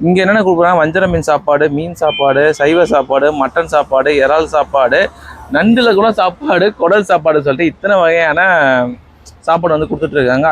இங்கே என்னென்ன கொடுக்குறாங்க? வஞ்சர மீன் சாப்பாடு மீன் சாப்பாடு சைவ சாப்பாடு மட்டன் சாப்பாடு இறால் சாப்பாடு நண்டில் கூட சாப்பாடு குடல் சாப்பாடு சொல்லிட்டு இத்தனை வகையான சாப்பாடு வந்து கொடுத்துட்ருக்காங்க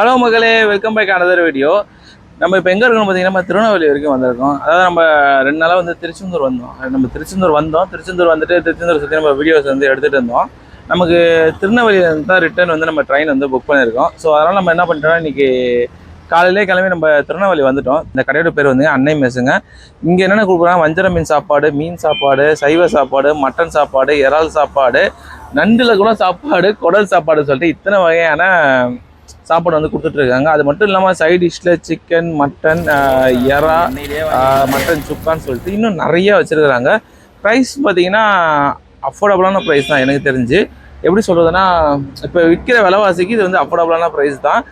ஹலோ மகளே வெல்கம் பேக் அனதர் வீடியோ நம்ம இப்போ எங்கே இருக்கோம் பார்த்தீங்கன்னா நம்ம திருநெல்வேலி வரைக்கும் வந்திருக்கோம். அதாவது நம்ம ரெண்டு நாளாக வந்து திருச்செந்தூர் வந்தோம். நம்ம திருச்செந்தூர் வந்தோம். திருச்செந்தூர் வந்துட்டு திருச்செந்தூர் சுற்றி நம்ம வீடியோஸ் வந்து எடுத்துகிட்டு இருந்தோம். நமக்கு திருநெல்வேலி தான் ரிட்டர்ன் வந்து நம்ம ட்ரெயின் வந்து புக் பண்ணியிருக்கோம். ஸோ அதனால் நம்ம என்ன பண்ணிட்டோம்னா இன்றைக்கி காலையிலே கிளம்பி நம்ம திருநெல்வேலி வந்துட்டோம். இந்த கடையோட பேர் வந்து அன்னை மெஸ்ஸுங்க. இங்கே என்னென்ன கொடுக்குறாங்க? வஞ்சர மீன் சாப்பாடு மீன் சாப்பாடு சைவ சாப்பாடு மட்டன் சாப்பாடு இறால் சாப்பாடு நண்டில் கூட சாப்பாடு குடல் சாப்பாடு சொல்லிட்டு இத்தனை வகையான சாப்பாடு வந்து கொடுத்துட்டு இருக்காங்க அது மட்டும் இல்லாமல் சைட் டிஷ்ல சிக்கன் மட்டன் எறா மட்டன் சுக்கான்னு சொல்லிட்டு இன்னும் நிறைய வச்சுருக்குறாங்க. ப்ரைஸ் பார்த்தீங்கன்னா அஃபோர்டபுளான ப்ரைஸ் தான் எனக்கு தெரிஞ்சு. எப்படி சொல்கிறதுனா இப்போ விற்கிற விலைவாசிக்கு இது வந்து அஃபோர்டபுளான ப்ரைஸ் தான்.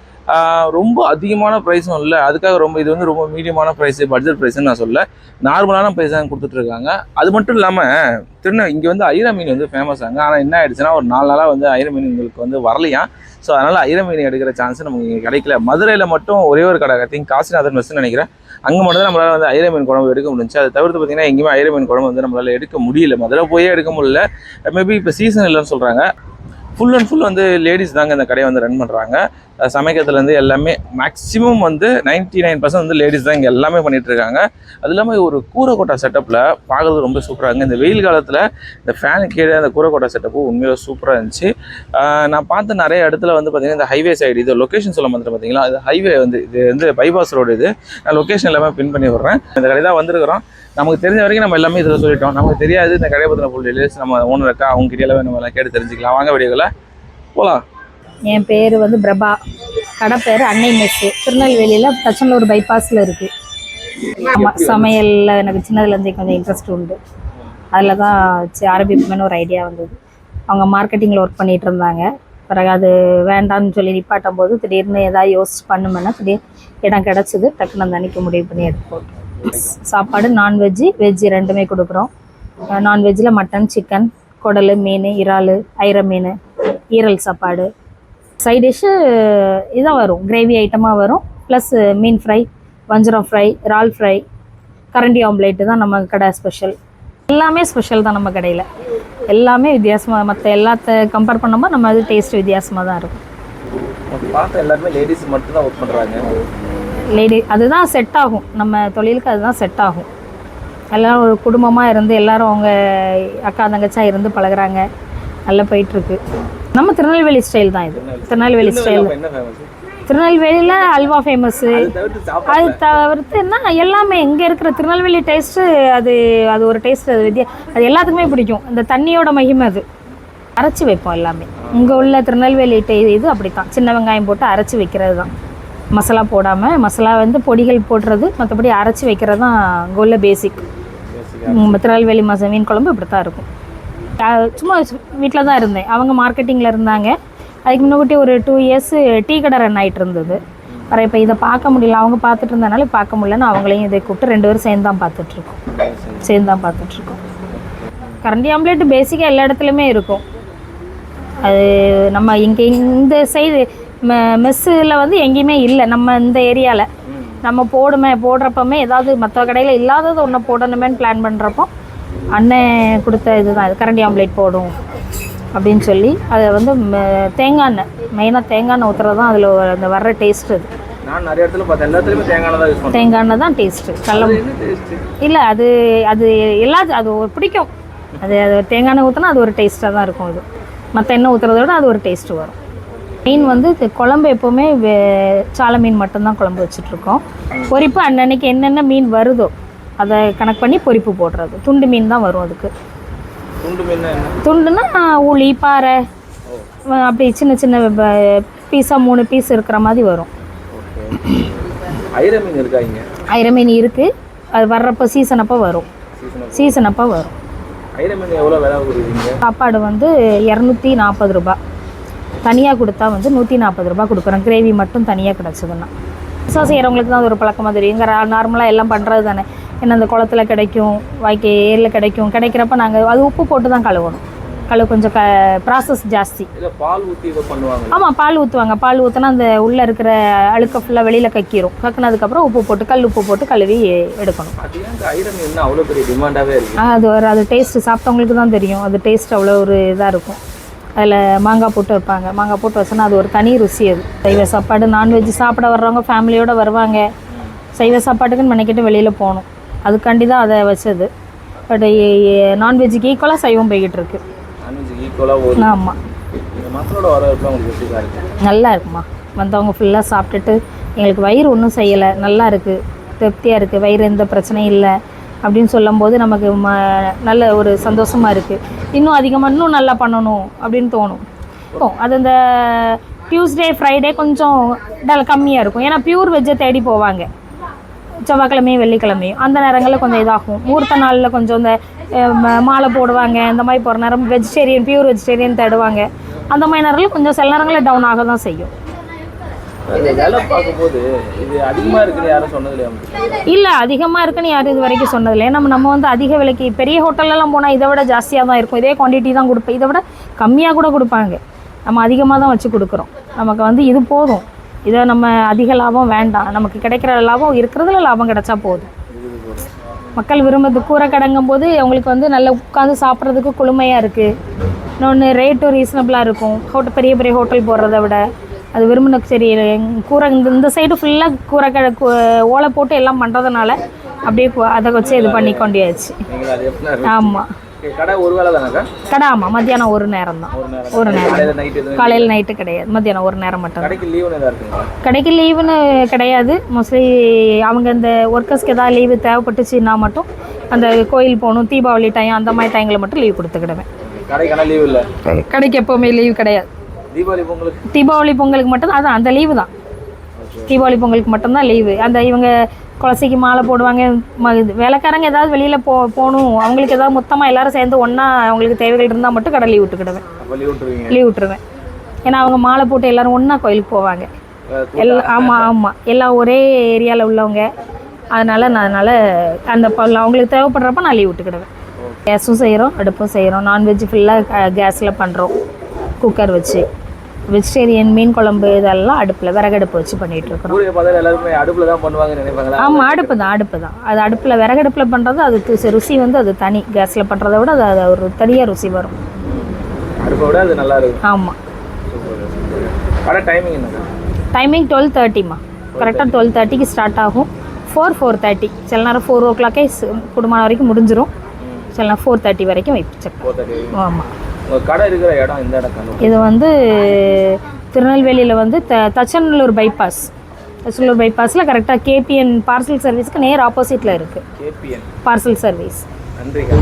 ரொம்ப அதிகமான ப்ரைஸும் இல்லை. அதுக்காக ரொம்ப இது வந்து ரொம்ப மீடியமான ப்ரைஸு பட்ஜெட் ப்ரைஸ்னு நான் சொல்ல நார்மலான ப்ரைஸ் தான் கொடுத்துட்ருக்காங்க. அது மட்டும் இல்லாமல் திருநெல் இங்கே வந்து ஐரா மீன் வந்து ஃபேமஸ் ஆங்க. ஆனால் என்ன ஆயிடுச்சுன்னா ஒரு நாலு நாளாக வந்து ஐரா மீன் உங்களுக்கு வந்து வரலையாம். ஸோ அதனால் ஐர மீன் எடுக்கிற சான்ஸ் நமக்கு இங்கே கிடைக்கல. மதுரையில் மட்டும் ஒரே ஒரு கடை ஐ திங்க் காசிநாதன் மெஸ்ன்னு நினைக்கிறேன். அங்கே மட்டும் தான் நம்மளால் வந்து ஐர மீன் குழம்பு எடுக்க முடிஞ்சு அதை தவிர்த்து பார்த்தீங்கன்னா எங்கேயுமே ஐர மீன் குழம்பு வந்து நம்மளால் எடுக்க முடியல. மதுரை போயே எடுக்க முடியல. மேபி இப்போ சீசன் இல்லைன்னு சொல்கிறாங்க ஃபுல் அண்ட் ஃபுல் வந்து லேடிஸ் தாங்க இந்த கடையை வந்து ரன் பண்ணுறாங்க சமைக்கிறதுலேருந்து எல்லாமே மேக்ஸிமம் வந்து 99% நைன் பர்சன்ட் வந்து லேடிஸ் தான் இங்கே எல்லாமே பண்ணிகிட்ருக்காங்க இருக்காங்க அது இல்லாமல் ஒரு கூரைக்கோட்டை செட்டப்பில் பார்க்குறது ரொம்ப சூப்பராக இருக்குது இந்த வெயில் காலத்தில் இந்த ஃபேனு கீழே அந்த கூரைக்கோட்டை செட்டப்பு உண்மையாக சூப்பராக இருந்துச்சு. நான் பார்த்த நிறைய இடத்துல வந்து பார்த்தீங்கன்னா இந்த ஹைவே சைடு இது லொக்கேஷன் சொல்ல மாதிரி பார்த்தீங்களா இது ஹைவே வந்து இது வந்து பைபாஸ் ரோடு இது. நான் லொக்கேஷன் எல்லாமே பின் பண்ணி விட்றேன். இந்த கடை தான் வந்திருக்கிறோம். நமக்கு தெரிஞ்ச வரைக்கும் நம்ம எல்லாமே இதில் சொல்லிட்டோம். நமக்கு தெரியாது இந்த கடையை பற்றின ஃபுல் டீடைல்ஸ் நம்ம ஓனர் இருக்கா அவங்க கிட்டே எல்லாமே நம்ம எல்லாம் கேட்டு தெரிஞ்சுக்கலாம். வாங்க வீடியோவில் போகலாம் என் பேர் வந்து பிரபா. கடை பேர் அன்னை மெஸ்ஸு. திருநெல்வேலியில் தச்சனூர் பைபாஸில் இருக்குது ஆமாம் சமையலில் எனக்கு சின்னதுலேருந்தே கொஞ்சம் இன்ட்ரெஸ்ட் உண்டு. அதில் தான் சரி ஆரம்பிப்போம்னு ஒரு ஐடியா வந்தது. அவங்க மார்க்கெட்டிங்கில் ஒர்க் பண்ணிகிட்டு இருந்தாங்க பிறகு அது வேண்டாம்னு சொல்லி நிப்பாட்டும் போது திடீர்னு ஏதாவது யோசிச்சு பண்ணுமென்னா திடீர் இடம் கிடச்சிது டக்குன்னு அந்த அன்றைக்கி முடிவு பண்ணி எடுப்போம் சாப்பாடு நான்வெஜ்ஜு வெஜ்ஜு ரெண்டுமே கொடுக்குறோம். நான்வெஜ்ஜில் மட்டன் சிக்கன் குடல் மீன் இறால் ஐர மீன் ஈரல் சாப்பாடு சைட் டிஷ்ஷு இதான் வரும். கிரேவி ஐட்டமாக வரும். ப்ளஸ் மீன் ஃப்ரை வஞ்சரம் ஃப்ரை இறால் ஃப்ரை கரண்டி ஆம்லேட்டு தான் நம்ம கடை ஸ்பெஷல் எல்லாமே ஸ்பெஷல் தான் நம்ம கடையில். எல்லாமே வித்தியாசமாக மற்ற எல்லாத்த கம்பேர் பண்ணும்போது நம்ம அது டேஸ்ட் வித்தியாசமாக தான் இருக்கும். எல்லாருமே லேடிஸ் மட்டும் தான் ஒர்க் பண்ணுறாங்க லேடி அதுதான் செட் ஆகும். நம்ம தொழிலுக்கு அதுதான் செட் ஆகும். எல்லோரும் ஒரு குடும்பமாக இருந்து எல்லாரும் அவங்க அக்கா தங்கச்சா இருந்து பழகுறாங்க. நல்லா போயிட்டுருக்கு நம்ம திருநெல்வேலி ஸ்டைல் தான் இது. திருநெல்வேலி. ஸ்டைல் திருநெல்வேலியில் அல்வா ஃபேமஸ்ஸு அது தவிர்த்து என்ன எல்லாமே இங்கே இருக்கிற திருநெல்வேலி டேஸ்ட்டு அது அது ஒரு டேஸ்ட் அது வித்தியா அது எல்லாத்துக்குமே பிடிக்கும். இந்த தண்ணியோட மகிமை அது. அரைச்சி வைப்போம் எல்லாமே. இங்கே உள்ள திருநெல்வேலி டே இது அப்படி தான் சின்ன வெங்காயம் போட்டு அரைச்சி வைக்கிறது தான். மசாலா போடாமல் மசாலா வந்து பொடிகள் போடுறது மற்றபடி அரைச்சி வைக்கிறது தான் இங்கே உள்ள பேசிக் திருநெல்வேலி மச மீன் குழம்பு இப்படி தான் இருக்கும். சும்மா வீட்டில் தான் இருந்தேன். அவங்க மார்க்கெட்டிங்கில் இருந்தாங்க. அதுக்கு முன்னாடி ஒரு டூ இயர்ஸ் டீ கடை ரன் ஆகிட்டு இருந்தது. அப்புறம் இப்போ இதை பார்க்க முடியல. அவங்க பார்த்துட்டு இருந்தனால பார்க்க முடியலன்னு அவங்களையும் இதை கூப்பிட்டு ரெண்டு பேரும் சேர்ந்து தான் பார்த்துட்ருக்கோம் சேர்ந்து தான் பார்த்துட்ருக்கோம் கரண்டி ஆம்லேட் பேசிக்காக எல்லா இடத்துலையுமே இருக்கும். அது நம்ம இங்கே இந்த சைடு மெஸ்ஸில் வந்து எங்கேயுமே இல்லை. நம்ம இந்த ஏரியாவில் நம்ம போடுமே போடுறப்பமே ஏதாவது மற்ற கடையில் இல்லாதது ஒன்று போடணுமேன்னு பிளான் பண்ணுறப்போ அண்ணன் கொடுத்த இதுதான் இது கரண்டி ஆம்லேட் போடும் அப்படின்னு சொல்லி அதை வந்து தேங்காய் எண்ணெய் மெயினாக தேங்காய் எண்ணெய் ஊற்றுறது தான் அதில் அந்த வர்ற டேஸ்ட் அது. நான் நிறைய இடத்துல பார்த்தேன். எல்லா இடத்துலையுமே தேங்காய் தேங்காய் எண்ணெய் தான் டேஸ்ட்டு டேஸ்ட்டு இல்லை அது அது எல்லா அது பிடிக்கும். அது அது தேங்காய் எண்ணெய் ஊற்றினா அது ஒரு டேஸ்ட்டாக தான் இருக்கும் அது. மற்ற எண்ணெய் ஊற்றுறத விட அது ஒரு டேஸ்ட்டு வரும். மீன் வந்து குழம்பு எப்போவுமே சால மீன் மட்டும்தான் குழம்பு வச்சுட்ருக்கோம் பொரிப்பு அன்னன்னைக்கு என்னென்ன மீன் வருதோ அதை கணக்கு பண்ணி பொரிப்பு போடுறது. துண்டு மீன் தான் வரும் அதுக்கு. துண்டுனா உளி பாறை அப்படி சின்ன சின்ன பீஸாக மூணு பீஸ் இருக்கிற மாதிரி வரும். ஐர மீன் இருக்கா அது வர்றப்போ சீசன் அப்போ வரும். சீசன் அப்போ வரும். சாப்பாடு வந்து இரநூத்தி நாற்பது ரூபாய் தனியாக கொடுத்தா வந்து நூற்றி நாற்பது ரூபாய் கொடுக்குறோம். கிரேவி மட்டும் தனியாக கிடச்சதுன்னா. விவசாயம் செய்கிறவங்களுக்கு தான் அது ஒரு பழக்கமாக தெரியும். இங்கே நார்மலாக எல்லாம் பண்ணுறது தானே. ஏன்னா அந்த குளத்துல கிடைக்கும் வாய்க்கை ஏரியில் கிடைக்கும். கிடைக்கிறப்ப நாங்கள் அது உப்பு போட்டு தான் கழுவணும். கழுவு கொஞ்சம் க ப்ராசஸ் ஜாஸ்தி. பால் ஊற்றி பண்ணுவாங்க ஆமாம் பால் ஊற்றுவாங்க பால் ஊற்றினா அந்த உள்ளே இருக்கிற அழுக்க ஃபுல்லாக வெளியில் கக்கிரும். கக்குனதுக்கப்புறம் உப்பு போட்டு கல் உப்பு போட்டு கழுவி எடுக்கணும். அது ஒரு அது டேஸ்ட்டு சாப்பிட்டவங்களுக்கு தான் தெரியும். அது டேஸ்ட் அவ்வளோ ஒரு இதாக இருக்கும். அதில் மாங்காய் போட்டு வைப்பாங்க. மாங்காய் போட்டு வச்சோன்னா அது ஒரு தனி ருசி அது. சைவ சாப்பாடு நான்வெஜ் சாப்பிட வர்றவங்க ஃபேமிலியோடு வருவாங்க. சைவ சாப்பாட்டுக்குன்னு மெனக்கிட்டு வெளியில் போகணும். அதுக்காண்டி தான் அதை வச்சது. பட் நான்வெஜ்ஜுக்கு ஈக்குவலாக சைவம் போய்கிட்டு இருக்கு? ஆமாம் நல்லா இருக்குமா? வந்தவங்க ஃபுல்லாக சாப்பிட்டுட்டு எங்களுக்கு வயிறு ஒன்றும் செய்யலை. நல்லா இருக்குது திருப்தியாக இருக்குது வயிறு எந்த பிரச்சனையும் இல்லை. அப்படின்னு சொல்லும்போது நமக்கு ம நல்ல ஒரு சந்தோஷமாக இருக்குது இன்னும் அதிகமாக இன்னும் நல்லா பண்ணணும் அப்படின்னு தோணும். ஓ அது இந்த டியூஸ்டே ஃப்ரைடே கொஞ்சம் கம்மியாக இருக்கும். ஏன்னா பியூர் வெஜ்ஜை தேடி போவாங்க. செவ்வாய்க்கிழமையும் வெள்ளிக்கிழமையும். அந்த நேரங்களில் கொஞ்சம் இதாகும். முகூர்த்த நாளில் கொஞ்சம் இந்த மாலை போடுவாங்க. இந்த மாதிரி போகிற நேரம் வெஜிடேரியன் பியூர் வெஜிடேரியன் தேடுவாங்க. அந்த மாதிரி நேரங்களில் கொஞ்சம் சில நேரங்களில் டவுன் ஆக தான் செய்யும்? இல்லை அதிகமாக இருக்குன்னு யாரும் இது வரைக்கும் சொன்னதில்லை. நம்ம நம்ம வந்து அதிக விலைக்கு பெரிய ஹோட்டல்லலாம் போனால் இதை விட ஜாஸ்தியாக தான் இருக்கும். இதே குவான்டிட்டி தான் கொடுப்பேன் இதை விட கம்மியாக கூட கொடுப்பாங்க. நம்ம அதிகமாக தான் வச்சு கொடுக்குறோம். நமக்கு வந்து இது போதும். இதை நம்ம அதிக லாபம் வேண்டாம். நமக்கு கிடைக்கிற லாபம் இருக்கிறதுல லாபம் கிடைச்சா போதும். மக்கள் விரும்புறது கூரை கடங்கும் போது அவங்களுக்கு வந்து நல்லா உட்காந்து சாப்பிட்றதுக்கு குளுமையாக இருக்குது இன்னொன்று ரேட்டும் ரீசனபிளாக இருக்கும். ஹோட்டல் பெரிய பெரிய ஹோட்டல் போடுறத விட. அது விரும்பின சரி கூரை இந்த இந்த சைடு ஃபுல்லாக கூரை கட ஓலை போட்டு எல்லாம் பண்ணுறதுனால அப்படியே அதை வச்சு இது பண்ணி கொண்டியாச்சு ஆமாம் கடை ஒரு வேலை தானக்கா? கடை ஆமாம் மத்தியானம் ஒரு நேரம் தான். ஒரு நேரம். காலையில் நைட்டு கிடையாது. மத்தியானம் ஒரு நேரம் மட்டும் கடைக்கு கடைக்கு லீவுன்னு கிடையாது. மோஸ்ட்லி அவங்க இந்த ஒர்க்கர்ஸ்க்கு ஏதாவது லீவு தேவைப்பட்டுச்சுன்னா மட்டும் அந்த கோயில் போகணும் தீபாவளி டைம் அந்த மாதிரி டைமில் மட்டும் லீவ் கொடுத்துக்கிடுவேன். கடைக்கான லீவு இல்லை? கடைக்கு எப்போவுமே லீவு கிடையாது. தீபாவளி பொங்கலுக்கு? தீபாவளி பொங்கலுக்கு மட்டும் அதான் அந்த லீவு தான். தீபாவளி பொங்கலுக்கு மட்டும்தான் லீவு அந்த இவங்க குலசைக்கு மாலை போடுவாங்க. ம- வேலைக்காரங்க ஏதாவது வெளியில் போ போகணும். அவங்களுக்கு ஏதாவது மொத்தமாக எல்லாரும் சேர்ந்து ஒன்றா அவங்களுக்கு தேவைகள் இருந்தால் மட்டும் கடை லீவ் விட்டுக்கிடுவேன். லீவ் விட்டுருவேன். ஏன்னா அவங்க மாலை போட்டு எல்லாரும் ஒன்றா கோயிலுக்கு போவாங்க. எல்லாம் ஆமாம் ஆமாம் எல்லாம் ஒரே ஏரியாவில் உள்ளவங்க. அதனால் நான் அதனால் அந்த அவங்களுக்கு தேவைப்படுறப்ப நான் லீவ் விட்டுக்கிடுவேன். கேஸும் செய்கிறோம் அடுப்பும் செய்கிறோம் நான்வெஜ் ஃபுல்லாக கேஸில் பண்ணுறோம் குக்கர் வச்சு. வெஜிடேரியன் மீன் குழம்பு இதெல்லாம் அடுப்பில் விறகடுப்பு வச்சு பண்ணிகிட்டு இருக்கிறோம் ஆமாம் அடுப்பு தான் அடுப்பு தான் அது அடுப்பில் விறகடுப்பில் பண்ணுறது அது து- ருசி வந்து அது தனி. கேஸில் பண்ணுறத விட அது ஒரு தனியாக ருசி வரும். நல்லா இருக்கும். ஆமாம் டைமிங் டுவெல் தேர்ட்டிமா கரெக்டாக டுவெல் தேர்ட்டிக்கு ஸ்டார்ட் ஆகும். ஃபோர் ஃபோர் தேர்ட்டி சில நேரம் ஃபோர் ஓ கிளாக்கே குடும்பம் வரைக்கும் முடிஞ்சிரும். சில நேரம் ஃபோர் தேர்ட்டி வரைக்கும் தேர்ட்டி ஆமாம் உங்கள் கடை இருக்கிற இடம் எந்த இடம் கண்ணு இது வந்து திருநெல்வேலியில் வந்து த தச்சநல்லூர் பைபாஸ். தச்சநல்லூர் பைபாஸில் கரெக்டாக கேபிஎன் பார்சல் சர்வீஸ்க்கு நேர் ஆப்போசிட்டில் இருக்குது பார்சல் சர்வீஸ். நன்றிக்கா